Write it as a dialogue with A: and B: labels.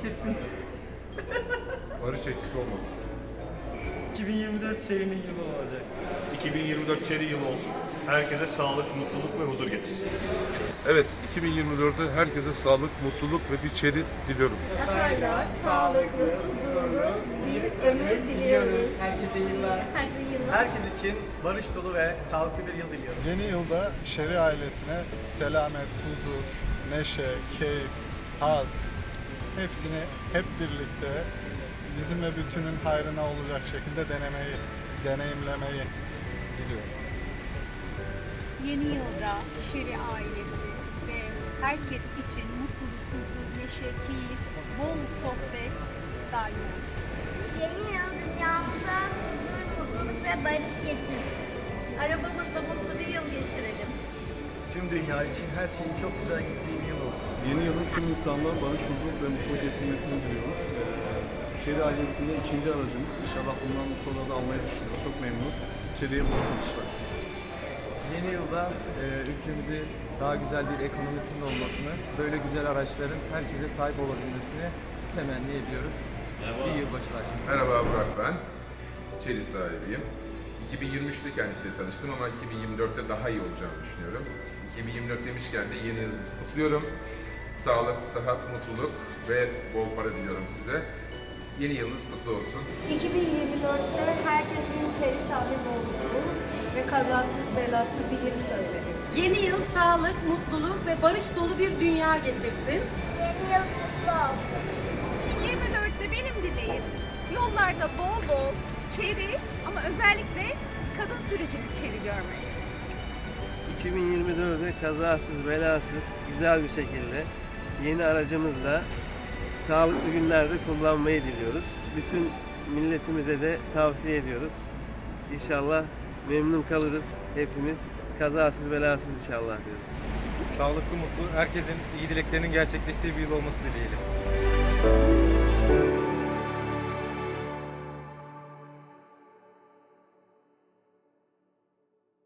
A: Barış eksik olmasın.
B: 2024 çeyreğinin yılı olacak.
C: 2024 çeri yılı olsun. Herkese sağlık, mutluluk ve huzur getirsin.
A: Evet, 2024'te herkese sağlık, mutluluk ve bir çeri diliyorum.
D: Yatayla sağlıklı, huzurlu bir ömür diliyoruz.
B: Herkese yıllar.
D: Herkese yıllar.
B: Herkes için barış dolu ve sağlıklı bir yıl diliyorum.
E: Yeni yılda Şeri ailesine selamet, huzur, neşe, keyif, haz hepsini hep birlikte bizim ve bütünün hayrına olacak şekilde denemeyi, deneyimlemeyi diliyorum.
F: Yeni yılda Şeri ailesi ve herkes için mutluluk, huzur, neşe, keyif, bol sohbet daim olsun.
D: Yeni yıl dünyamıza huzur, mutluluk ve barış getirsin.
B: Dünya için her şeyin çok güzel gittiği bir yıl olsun.
G: Yeni yılın tüm insanlığa barış, huzur ve mutluluk getirmesini diliyoruz. Ee, Şeri ailesinde ikinci aracımız. İnşallah bundan sonra da almayı düşünüyoruz. Çok memnunuz. Şeri'ye bol satışlar.
H: Yeni yılda e, ülkemizi daha güzel bir ekonomisinin olmasını, böyle güzel araçların herkese sahip olabilmesini temenni ediyoruz. İyi yılbaşılar şimdi.
I: Merhaba Burak ben. Çeli sahibiyim. 2023'te kendisiyle tanıştım ama 2024'te daha iyi olacağını düşünüyorum. 2024 demişken de yeni yılınızı kutluyorum. Sağlık, sıhhat, mutluluk ve bol para diliyorum size. Yeni yılınız kutlu olsun.
J: 2024'te herkesin çeri sahibi olduğu ve kazasız belasız bir yıl söylerim.
K: Yeni yıl sağlık, mutluluk ve barış dolu bir dünya getirsin.
D: Yeni yıl kutlu olsun.
F: 24'te benim dileğim yollarda bol bol çeri ama özellikle kadın sürücülü çeri görmek.
L: 2024'de kazasız belasız güzel bir şekilde yeni aracımızla sağlıklı günlerde kullanmayı diliyoruz. Bütün milletimize de tavsiye ediyoruz. İnşallah memnun kalırız hepimiz. Kazasız belasız inşallah diyoruz.
B: Sağlıklı, mutlu, herkesin iyi dileklerinin gerçekleştiği bir yıl olması dileğiyle.